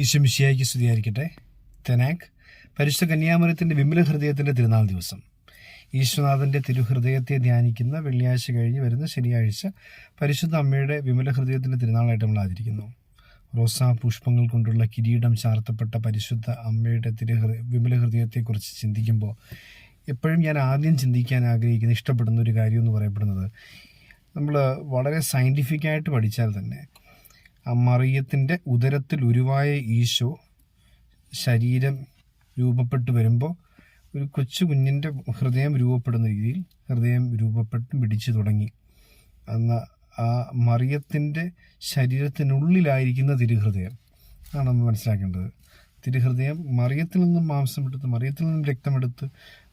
ഈശ്വമിശിയായിക്ക് സ്തുതിയായിരിക്കട്ടെ. തെനാക് പരിശുദ്ധ കന്യാമരത്തിന്റെ വിമല ഹൃദയത്തിന്റെ തിരുനാൾ ദിവസം. ഈശ്വനാഥന്റെ തിരുഹൃദയത്തെ ധ്യാനിക്കുന്ന വെള്ളിയാഴ്ച കഴിഞ്ഞ് വരുന്ന ശനിയാഴ്ച പരിശുദ്ധ അമ്മയുടെ വിമല ഹൃദയത്തിന്റെ തിരുനാളായിട്ട് നമ്മൾ ആചരിക്കുന്നു. റോസാ പുഷ്പങ്ങൾ കൊണ്ടുള്ള കിരീടം ചാർത്തപ്പെട്ട പരിശുദ്ധ അമ്മയുടെ തിരുഹൃ വിമല ഹൃദയത്തെക്കുറിച്ച് ചിന്തിക്കുമ്പോൾ എപ്പോഴും ഞാൻ ആദ്യം ചിന്തിക്കാൻ ആഗ്രഹിക്കുന്ന ഇഷ്ടപ്പെടുന്ന ഒരു കാര്യം എന്ന് പറയപ്പെടുന്നത് നമ്മൾ വളരെ സയന്റിഫിക്കായിട്ട് പഠിച്ചാൽ തന്നെ മറിയത്തിന്റെ ഉദരത്തിൽ ഉരുവായ ഈശോ ശരീരം രൂപപ്പെട്ടു വരുമ്പോൾ ഒരു കൊച്ചു കുഞ്ഞിന്റെ ഹൃദയം രൂപപ്പെടുന്ന രീതിയിൽ ഹൃദയം രൂപപ്പെട്ട് പിടിച്ചു തുടങ്ങി. അന്ന് ആ മറിയത്തിന്റെ ശരീരത്തിനുള്ളിലായിരിക്കുന്ന തിരുഹൃദയം ആണ് നമ്മൾ മനസ്സിലാക്കേണ്ടത്. തിരുഹൃദയം മറിയത്തിൽ നിന്നും മാംസം എടുത്ത് മറിയത്തിൽ നിന്നും രക്തമെടുത്ത്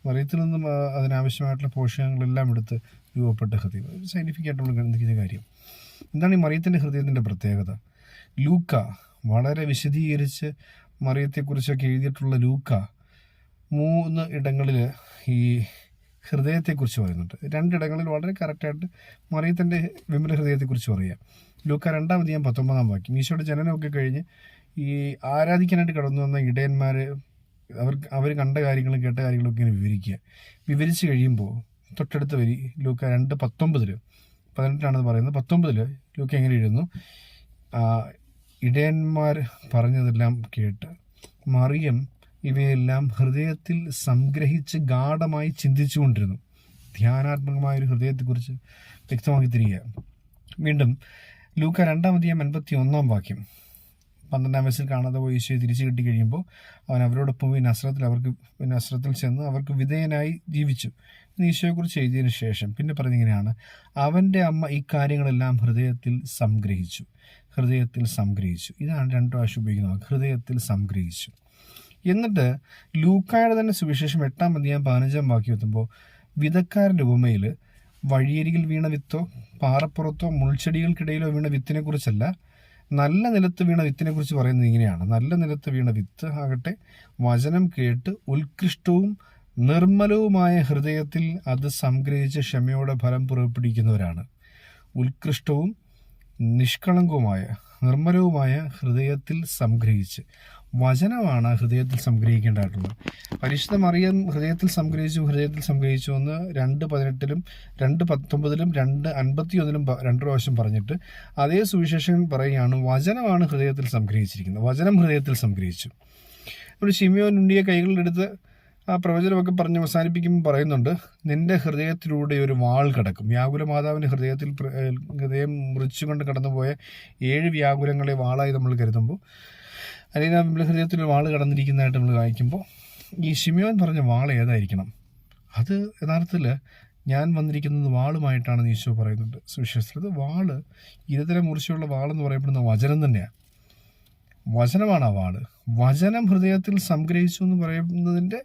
മറിയത്തിൽ നിന്നും അതിനാവശ്യമായിട്ടുള്ള പോഷകങ്ങളെല്ലാം എടുത്ത് രൂപപ്പെട്ട ഹൃദയം. സയന്റിഫിക് ആയിട്ട് നമ്മൾ ചിന്തിക്കുന്ന കാര്യം. എന്താണ് ഈ മറിയത്തിന്റെ ഹൃദയത്തിന്റെ പ്രത്യേകത? ലൂക്ക വളരെ വിശദീകരിച്ച് മറിയത്തെക്കുറിച്ചൊക്കെ എഴുതിയിട്ടുള്ള ലൂക്ക മൂന്ന് ഇടങ്ങളിൽ ഈ ഹൃദയത്തെക്കുറിച്ച് പറയുന്നുണ്ട്. രണ്ടിടങ്ങളിൽ വളരെ കറക്റ്റായിട്ട് മറിയത്തിന്റെ വിമല ഹൃദയത്തെക്കുറിച്ച് പറയാം. ലൂക്ക രണ്ടാം അധികം പത്തൊമ്പതാം വാക്യം. ഈശോയുടെ ജനനമൊക്കെ കഴിഞ്ഞ് ഈ ആരാധിക്കാനായിട്ട് കടന്നു വന്ന ഇടയന്മാർ അവർക്ക് അവർ കണ്ട കാര്യങ്ങളും കേട്ട കാര്യങ്ങളും ഒക്കെ ഇങ്ങനെ വിവരിക്കുക. വിവരിച്ച് കഴിയുമ്പോൾ തൊട്ടടുത്ത് വരി ലൂക്ക രണ്ട് പത്തൊമ്പതിൽ പതിനെട്ടാണെന്ന് പറയുന്നത്. പത്തൊമ്പതിൽ ലൂക്ക് എങ്ങനെ എഴുതുന്നു ഇടയന്മാർ പറഞ്ഞതെല്ലാം കേട്ട് മറിയം ഇവയെല്ലാം ഹൃദയത്തിൽ സംഗ്രഹിച്ച് ഗാഠമായി ചിന്തിച്ചുകൊണ്ടിരുന്നു. ധ്യാനാത്മകമായ ഒരു ഹൃദയത്തെക്കുറിച്ച് വ്യക്തമാക്കി തരിക വീണ്ടും ലൂക്ക രണ്ടാം അധികം എൺപത്തി ഒന്നാം വാക്യം. പന്ത്രണ്ടാം വയസ്സിൽ കാണാതെ പോയി ഈശോയെ തിരിച്ചു കിട്ടി കഴിയുമ്പോൾ അവൻ അവരോടൊപ്പം പോയി നസ്രത്തിൽ അവർക്ക് നസ്രത്തിൽ ചെന്ന് അവർക്ക് വിധേയനായി ജീവിച്ചു. ഈശോയെക്കുറിച്ച് എഴുതിയതിനു ശേഷം പിന്നെ പറഞ്ഞിങ്ങനെയാണ് അവന്റെ അമ്മ ഈ കാര്യങ്ങളെല്ലാം ഹൃദയത്തിൽ സംഗ്രഹിച്ചു. ഹൃദയത്തിൽ സംഗ്രഹിച്ചു. ഇതാണ് രണ്ട് പ്രാവശ്യം ഉപയോഗിക്കുന്നത് ഹൃദയത്തിൽ സംഗ്രഹിച്ചു. എന്നിട്ട് ലൂക്കായുടെ തന്നെ സുവിശേഷം എട്ടാം അധ്യായം പതിനഞ്ചാം വാക്യം എത്തുമ്പോൾ വിധക്കാരന്റെ ഉപമയിൽ വഴിയരികിൽ വീണ വിത്തോ പാറപ്പുറത്തോ മുൾച്ചെടികൾക്കിടയിലോ വീണ വിത്തിനെക്കുറിച്ചല്ല നല്ല നിലത്ത് വീണ വിത്തിനെക്കുറിച്ച് പറയുന്നത് ഇങ്ങനെയാണ്. നല്ല നിലത്ത് വീണ വിത്ത് ആകട്ടെ വചനം കേട്ട് ഉത്കൃഷ്ടവും നിർമ്മലവുമായ ഹൃദയത്തിൽ അത് സംഗ്രഹിച്ച് ക്ഷമയോടെ ഫലം പുറപ്പെടുവിക്കുന്നവരാണ്. ഉത്കൃഷ്ടവും നിഷ്കളങ്കവുമായ നിർമ്മലവുമായ ഹൃദയത്തിൽ സംഗ്രഹിച്ച്. വചനമാണ് ഹൃദയത്തിൽ സംഗ്രഹിക്കേണ്ടതായിട്ടുള്ളത്. പരിശുദ്ധ മറിയം ഹൃദയത്തിൽ സംഗ്രഹിച്ചു ഹൃദയത്തിൽ സംഗ്രഹിച്ചു എന്ന് രണ്ട് പതിനെട്ടിലും രണ്ട് പത്തൊമ്പതിലും രണ്ട് അൻപത്തി ഒന്നിലും രണ്ട് പ്രാവശ്യം പറഞ്ഞിട്ട് അതേ സുവിശേഷം പറയുകയാണ് വചനമാണ് ഹൃദയത്തിൽ സംഗ്രഹിച്ചിരിക്കുന്നത്. വചനം ഹൃദയത്തിൽ സംഗ്രഹിച്ചു. ഒരു ശിമിയോൻ ഉണ്ണിയെ കൈകളിലെടുത്ത് ആ പ്രവചനമൊക്കെ പറഞ്ഞ് അവസാനിപ്പിക്കുമ്പോൾ പറയുന്നുണ്ട് നിന്റെ ഹൃദയത്തിലൂടെ ഒരു വാൾ കിടക്കും. വ്യാകുല മാതാവിന്റെ ഹൃദയത്തിൽ ഹൃദയം മുറിച്ചുകൊണ്ട് കടന്നുപോയ ഏഴ് വ്യാകുലങ്ങളെ വാളായി നമ്മൾ കരുതുമ്പോൾ അല്ലെങ്കിൽ നമ്മുടെ ഹൃദയത്തിൽ വാൾ കടന്നിരിക്കുന്നതായിട്ട് നമ്മൾ വായിക്കുമ്പോൾ ഈ ഷിമിയോൻ പറഞ്ഞ വാൾ ഏതായിരിക്കണം? അത് യഥാർത്ഥത്തിൽ ഞാൻ വന്നിരിക്കുന്നത് വാളുമായിട്ടാണ് ഈശോ പറയുന്നുണ്ട്. സുവിശേഷത്തിൽ വാൾ ഇരുതര മുറിച്ചുള്ള വാളെന്ന് പറയപ്പെടുന്ന വചനം തന്നെയാണ് വചനമാണ് വാൾ വചനം ഹൃദയത്തിൽ സംഗ്രഹിച്ചു എന്ന് പറയുന്നതിന്റെ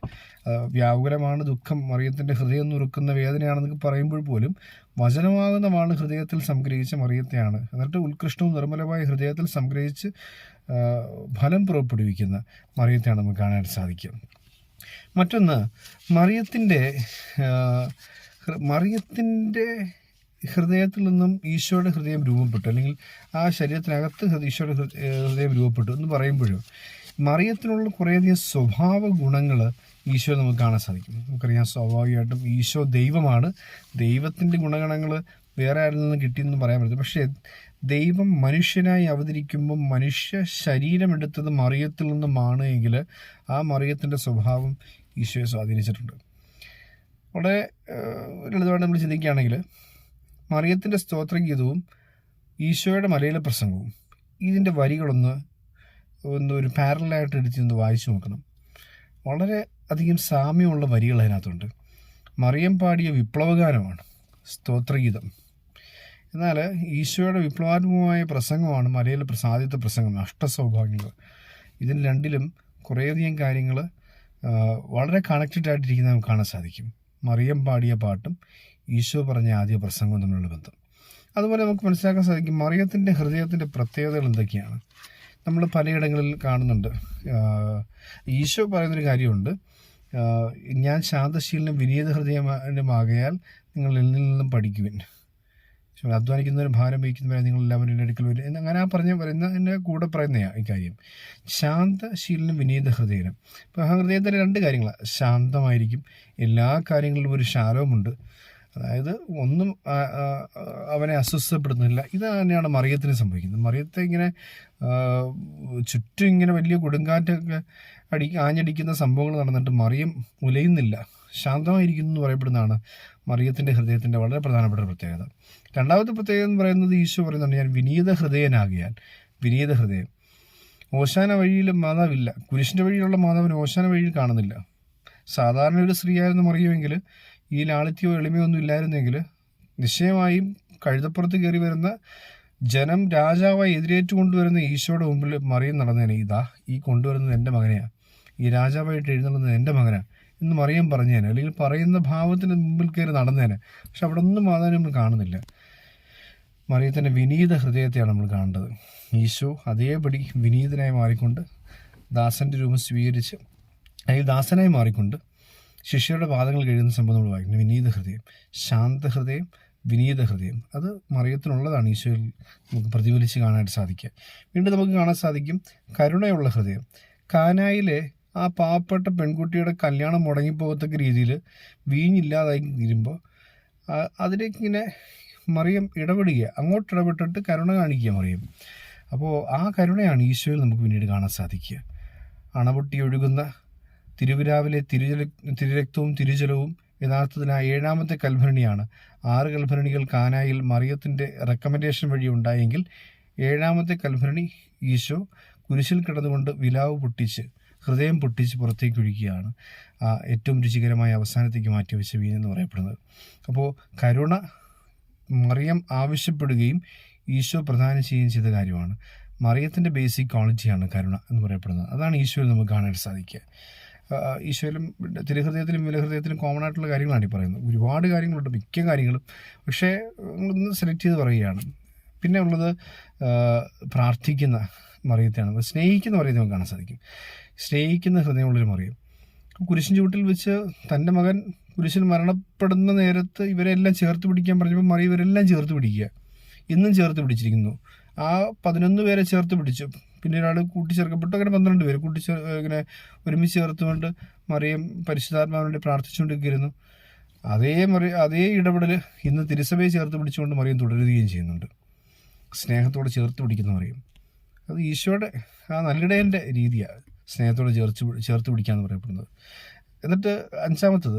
വ്യാകുലമാണ് ദുഃഖം മറിയത്തിന്റെ ഹൃദയം നുറുക്കുന്ന വേദനയാണെന്നൊക്കെ പറയുമ്പോൾ പോലും വചനമാകുന്ന വാണ് ഹൃദയത്തിൽ സംഗ്രഹിച്ച മറിയത്തെയാണ്. എന്നിട്ട് ഉത്കൃഷ്ടവും നിർമ്മലമായ ഹൃദയത്തിൽ സംഗ്രഹിച്ച് ഫലം പുറപ്പെടുവിക്കുന്ന മറിയത്തെയാണ് നമുക്ക് കാണാൻ സാധിക്കുക. മറ്റൊന്ന് മറിയത്തിന്റെ മറിയത്തിന്റെ ഹൃദയത്തിൽ നിന്നും ഈശോയുടെ ഹൃദയം രൂപപ്പെട്ടു. അല്ലെങ്കിൽ ആ ശരീരത്തിനകത്ത് ഈശോയുടെ ഹൃദയം രൂപപ്പെട്ടു എന്ന് പറയുമ്പോഴും മറിയത്തിനുള്ള കുറേയധികം സ്വഭാവ ഗുണങ്ങൾ ഈശോ നമുക്ക് കാണാൻ സാധിക്കും. നമുക്കറിയാം സ്വാഭാവികമായിട്ടും ഈശോ ദൈവമാണ്. ദൈവത്തിന്റെ ഗുണഗണങ്ങൾ വേറെ ആരിൽ നിന്ന് കിട്ടിയെന്ന് പറയാൻ പറ്റില്ല. പക്ഷേ ദൈവം മനുഷ്യനായി അവതരിക്കുമ്പോൾ മനുഷ്യ ശരീരമെടുത്തത് മറിയത്തിൽ നിന്നുമാണ് എങ്കിൽ ആ മറിയത്തിന്റെ സ്വഭാവം ഈശോയെ സ്വാധീനിച്ചിട്ടുണ്ട്. വളരെ ലളിതമായിട്ട് നമ്മൾ ചിന്തിക്കുകയാണെങ്കിൽ മറിയത്തിന്റെ സ്തോത്രഗീതവും ഈശോയുടെ മലയിലെ പ്രസംഗവും. ഇതിന്റെ വരികളൊന്ന് ഒന്ന് ഒരു പാരലായിട്ട് എടുത്ത് ഒന്ന് വായിച്ചു നോക്കണം. വളരെ അധികം സാമ്യമുള്ള വരികൾ അതിനകത്തുണ്ട്. മറിയം പാടിയ വിപ്ലവഗാനമാണ് സ്തോത്രഗീതം എന്നാൽ ഈശോയുടെ വിപ്ലവാത്മകമായ പ്രസംഗമാണ് മലയിലെ ആദ്യത്തെ പ്രസംഗം അഷ്ടസൗഭാഗ്യങ്ങൾ. ഇതിൽ രണ്ടിലും കുറേയധികം കാര്യങ്ങൾ വളരെ കണക്റ്റഡ് ആയിട്ടിരിക്കുന്നത് നമുക്ക് കാണാൻ സാധിക്കും. മറിയം പാടിയ പാട്ടും ഈശോ പറഞ്ഞ ആദ്യ പ്രസംഗവും തമ്മിലുള്ള ബന്ധം. അതുപോലെ നമുക്ക് മനസ്സിലാക്കാൻ സാധിക്കും മറിയത്തിന്റെ ഹൃദയത്തിന്റെ പ്രത്യേകതകൾ എന്തൊക്കെയാണ്? നമ്മൾ പലയിടങ്ങളിൽ കാണുന്നുണ്ട്. ഈശോ പറയുന്നൊരു കാര്യമുണ്ട്. ഞാൻ ശാന്തശീലനും വിനീത ഹൃദയമാകയാൽ നിങ്ങൾ എന്നിൽ നിന്നും പഠിക്കുവിൻ. അധ്വാനിക്കുന്നവരും ഭാരം വഹിക്കുന്നവരെ നിങ്ങൾ എല്ലാവരും എന്റെ അടുക്കൽ വരും അങ്ങനെ ആ പറഞ്ഞ പറയുന്ന എന്റെ കൂടെ പറയുന്നതാണ് ഈ കാര്യം. ശാന്തശീലനും വിനീത ഹൃദയനും. ഇപ്പോൾ ആ ഹൃദയത്തിന്റെ രണ്ട് കാര്യങ്ങളാണ് ശാന്തമായിരിക്കും. എല്ലാ കാര്യങ്ങളിലും ഒരു ശാലവുമുണ്ട് അതായത് ഒന്നും അവനെ അസ്വസ്ഥപ്പെടുന്നില്ല ഇത് തന്നെയാണ് മറിയത്തിന് സംഭവിക്കുന്നത്. മറിയത്തെ ഇങ്ങനെ ചുറ്റും ഇങ്ങനെ വലിയ കൊടുങ്കാറ്റൊക്കെ അടി ആഞ്ഞടിക്കുന്ന സംഭവങ്ങൾ നടന്നിട്ട് മറിയം മുലയുന്നില്ല ശാന്തമായിരിക്കുന്നു എന്ന് പറയപ്പെടുന്നതാണ് മറിയത്തിന്റെ ഹൃദയത്തിന്റെ വളരെ പ്രധാനപ്പെട്ട പ്രത്യേകത. രണ്ടാമത്തെ പ്രത്യേകത എന്ന് പറയുന്നത് ഈശോ പറയുന്നുണ്ട് ഞാൻ വിനീത ഹൃദയനാകിയാൽ. വിനീത ഹൃദയം. ഓശാന വഴിയിൽ മാതാവില്ല. കുരിശിന്റെ വഴിയിലുള്ള മാതാവിന് ഓശാന വഴിയിൽ കാണുന്നില്ല. സാധാരണ ഒരു സ്ത്രീയായിരുന്നു മറിയുമെങ്കിൽ ഈ ലാളിത്യമോ എളിമയൊന്നും ഇല്ലായിരുന്നെങ്കിൽ നിശ്ചയമായും കഴുതപ്പുറത്ത് കയറി വരുന്ന ജനം രാജാവായി എതിരേറ്റു കൊണ്ടുവരുന്ന ഈശോയുടെ മുമ്പിൽ മറിയം നടന്നേനെ. ഇതാ ഈ കൊണ്ടുവരുന്നത് എന്റെ മകനെയാണ് ഈ രാജാവായിട്ട് എഴുന്നള്ളുന്നത് എന്റെ മകനാണ് എന്ന് മറിയം പറഞ്ഞേനെ. അല്ലെങ്കിൽ പറയുന്ന ഭാവത്തിന് മുമ്പിൽ കയറി നടന്നേനെ. പക്ഷെ അവിടെ ഒന്നും മാതാവിനെ നമ്മൾ കാണുന്നില്ല. മറിയത്തിന്റെ വിനീത ഹൃദയത്തെയാണ് നമ്മൾ കാണേണ്ടത്. ഈശോ അതേപടി വിനീതനായി മാറിക്കൊണ്ട് ദാസന്റെ രൂപം സ്വീകരിച്ച് അല്ലെങ്കിൽ ദാസനായി മാറിക്കൊണ്ട് ശിഷ്യരുടെ പാദങ്ങൾ കഴിയുന്ന സംഭവം നമ്മൾ വായിക്കുന്നു. വിനീത ഹൃദയം ശാന്ത ഹൃദയം വിനീത ഹൃദയം അത് മറിയത്തിനുള്ളതാണ് ഈശോയിൽ നമുക്ക് പ്രതിഫലിച്ച് കാണാനായിട്ട് സാധിക്കുക. വീണ്ടും നമുക്ക് കാണാൻ സാധിക്കും കരുണയുള്ള ഹൃദയം. കാനായിലെ ആ പാവപ്പെട്ട പെൺകുട്ടിയുടെ കല്യാണം മുടങ്ങിപ്പോകത്തക്ക രീതിയിൽ വീഞ്ഞില്ലാതായി തീരുമ്പോൾ അതിലേക്ക് മറിയം ഇടപെടുക അങ്ങോട്ട് ഇടപെട്ടിട്ട് കരുണ കാണിക്കുക മറിയം. അപ്പോൾ ആ കരുണയാണ് ഈശോയിൽ നമുക്ക് പിന്നീട് കാണാൻ സാധിക്കുക. അണപൊട്ടി ഒഴുകുന്ന തിരുവിരാവിലെ തിരുജല തിരുരക്തവും തിരുജലവും യഥാർത്ഥത്തിൽ ആ ഏഴാമത്തെ കൽഭരണിയാണ്. ആറ് കൽഭരണികൾ കാനായിൽ മറിയത്തിന്റെ റെക്കമെൻഡേഷൻ വഴി ഉണ്ടായെങ്കിൽ ഏഴാമത്തെ കൽഭരണി ഈശോ കുരിശിൽ കിടന്നുകൊണ്ട് വിലാവ് പൊട്ടിച്ച് ഹൃദയം പൊട്ടിച്ച് പുറത്തേക്ക് ഒഴിക്കുകയാണ് ആ ഏറ്റവും രുചികരമായ അവസാനത്തേക്ക് മാറ്റിവെച്ച എന്ന് പറയപ്പെടുന്നത്. അപ്പോൾ കരുണ മറിയം ആവശ്യപ്പെടുകയും ഈശോ പ്രധാനം ചെയ്യുകയും ചെയ്ത കാര്യമാണ്. മറിയത്തിന്റെ ബേസിക് ക്വാളിറ്റിയാണ് കരുണ എന്ന് പറയപ്പെടുന്നത്. അതാണ് ഈശോയിൽ നമുക്ക് കാണാൻ സാധിക്കുക. ഈശോയിലും തിരുഹൃദയത്തിലും വിലഹൃദയത്തിലും കോമൺ ആയിട്ടുള്ള കാര്യങ്ങളാണ് ഈ പറയുന്നത്. ഒരുപാട് കാര്യങ്ങളുണ്ട് മിക്ക കാര്യങ്ങളും. പക്ഷേ ഒന്ന് സെലക്ട് ചെയ്ത് പറയുകയാണ്. പിന്നെ ഉള്ളത് പ്രാർത്ഥിക്കുന്ന മറിയത്തെയാണ്. സ്നേഹിക്കുന്ന മറിയത്തെ നമുക്ക് കാണാൻ സാധിക്കും. സ്നേഹിക്കുന്ന ഹൃദയമുള്ളൊരു മറിയം. കുരിശിൻ ചൂട്ടിൽ വെച്ച് തന്റെ മകൻ കുരിശിൽ മരണപ്പെടുന്ന നേരത്ത് ഇവരെല്ലാം ചേർത്ത് പിടിക്കാൻ പറഞ്ഞപ്പോൾ മറിയ ഇവരെല്ലാം ചേർത്ത് പിടിക്കുക. ഇന്നും ചേർത്ത് പിടിച്ചിരിക്കുന്നു. ആ പതിനൊന്ന് പേരെ ചേർത്ത് പിടിച്ചു. പിന്നെ ഒരാൾ കൂട്ടിച്ചേർക്കപ്പെട്ടു. അങ്ങനെ പന്ത്രണ്ട് പേര് കൂട്ടിച്ചേർ ഇങ്ങനെ ഒരുമിച്ച് ചേർത്തുകൊണ്ട് മറിയം പരിശുദ്ധാത്മാവിന് വേണ്ടി പ്രാർത്ഥിച്ചുകൊണ്ടിരിക്കുന്നു. അതേ മറി അതേ ഇടപെടൽ ഇന്ന് തിരുസഭയെ ചേർത്ത് പിടിച്ചുകൊണ്ട് മറിയം തുടരുകയും ചെയ്യുന്നുണ്ട്. സ്നേഹത്തോടെ ചേർത്ത് പിടിക്കുന്ന മറിയം. അത് ഈശോയുടെ ആ നല്ലിടയന്റെ രീതിയാണ് സ്നേഹത്തോടെ പി- ചേർത്ത് പിടിക്കാന്ന് പറയപ്പെടുന്നത്. എന്നിട്ട് അഞ്ചാമത്തത്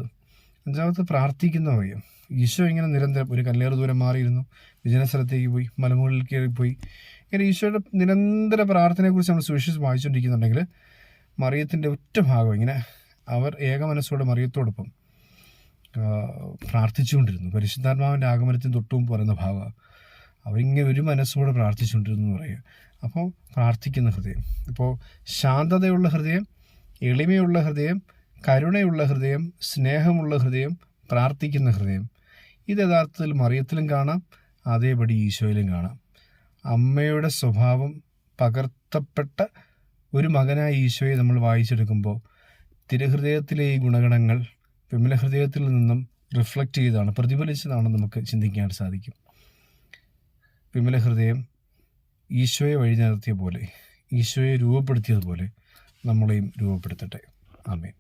അഞ്ചാമത്ത് പ്രാർത്ഥിക്കുന്ന മറിയം. ഈശോ ഇങ്ങനെ നിരന്തരം ഒരു കല്ലേറ് ദൂരം മാറിയിരുന്നു. വിജന സ്ഥലത്തേക്ക് പോയി മലമുകളിൽ കയറിപ്പോയി. ഇങ്ങനെ ഈശോയുടെ നിരന്തര പ്രാർത്ഥനയെക്കുറിച്ച് നമ്മൾ സുവിശേഷം വായിച്ചുകൊണ്ടിരിക്കുന്നുണ്ടെങ്കിൽ മറിയത്തിന്റെ ഒറ്റ ഭാഗം ഇങ്ങനെ അവർ ഏക മനസ്സോടെ മറിയത്തോടൊപ്പം പ്രാർത്ഥിച്ചുകൊണ്ടിരുന്നു. പരിശുദ്ധാത്മാവിന്റെ ആഗമനത്തിന് തൊട്ടും പറയുന്ന ഭാഗമാണ് അവരിങ്ങനെ ഒരു മനസ്സോടെ പ്രാർത്ഥിച്ചുകൊണ്ടിരുന്നു എന്ന് പറയുക. അപ്പോൾ പ്രാർത്ഥിക്കുന്ന ഹൃദയം ഇപ്പോൾ ശാന്തതയുള്ള ഹൃദയം എളിമയുള്ള ഹൃദയം കരുണയുള്ള ഹൃദയം സ്നേഹമുള്ള ഹൃദയം പ്രാർത്ഥിക്കുന്ന ഹൃദയം. ഇത് യഥാർത്ഥത്തിൽ മറിയത്തിലും കാണാം അതേപടി ഈശോയിലും കാണാം. അമ്മയുടെ സ്വഭാവം പകർത്തപ്പെട്ട ഒരു മകനായ ഈശോയെ നമ്മൾ വായിച്ചെടുക്കുമ്പോൾ തിരഹൃദയത്തിലെ ഈ ഗുണഗണങ്ങൾ വിമല ഹൃദയത്തിൽ നിന്നും റിഫ്ലക്റ്റ് ചെയ്താണ് പ്രതിഫലിച്ചതാണ് നമുക്ക് ചിന്തിക്കാൻ സാധിക്കും. വിമല ഹൃദയം ഈശോയെ വഴി നടത്തിയ പോലെ ഈശോയെ രൂപപ്പെടുത്തിയതുപോലെ നമ്മളെയും രൂപപ്പെടുത്തട്ടെ. ആമേൻ.